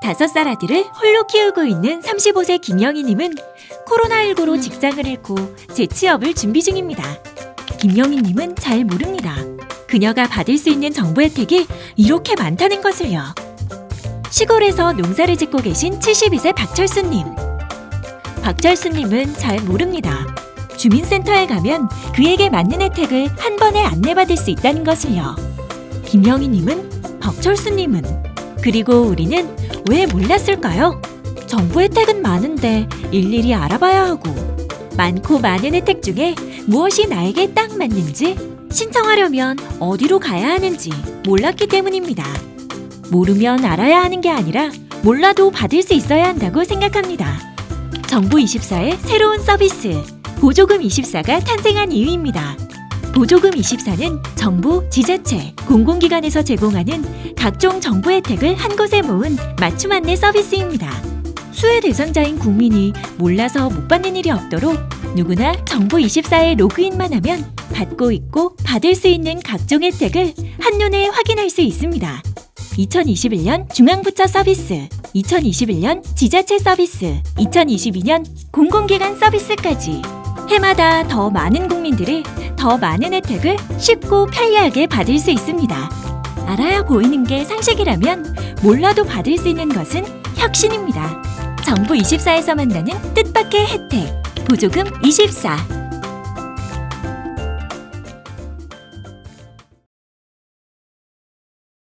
다섯 살 아들을 홀로 키우고 있는 35세 김영희님은 코로나19로 직장을 잃고 재취업을 준비 중입니다. 김영희님은 잘 모릅니다. 그녀가 받을 수 있는 정부 혜택이 이렇게 많다는 것을요. 시골에서 농사를 짓고 계신 72세 박철수님. 박철수님은 잘 모릅니다. 주민센터에 가면 그에게 맞는 혜택을 한 번에 안내받을 수 있다는 것을요. 김영희님은 박철수님은 그리고 우리는 왜 몰랐을까요? 정부 혜택은 많은데 일일이 알아봐야 하고 많고 많은 혜택 중에 무엇이 나에게 딱 맞는지 신청하려면 어디로 가야 하는지 몰랐기 때문입니다. 모르면 알아야 하는 게 아니라 몰라도 받을 수 있어야 한다고 생각합니다. 정부 24의 새로운 서비스 보조금 24가 탄생한 이유입니다. 보조금 24는 정부, 지자체, 공공기관에서 제공하는 각종 정부 혜택을 한 곳에 모은 맞춤 안내 서비스입니다. 수혜 대상자인 국민이 몰라서 못 받는 일이 없도록 누구나 정부 24에 로그인만 하면 받고 있고 받을 수 있는 각종 혜택을 한눈에 확인할 수 있습니다. 2021년 중앙부처 서비스, 2021년 지자체 서비스, 2022년 공공기관 서비스까지 해마다 더 많은 국민들이 더 많은 혜택을 쉽고 편리하게 받을 수 있습니다. 알아야 보이는 게 상식이라면 몰라도 받을 수 있는 것은 혁신입니다. 정부 24에서 만나는 뜻밖의 혜택, 보조금 24.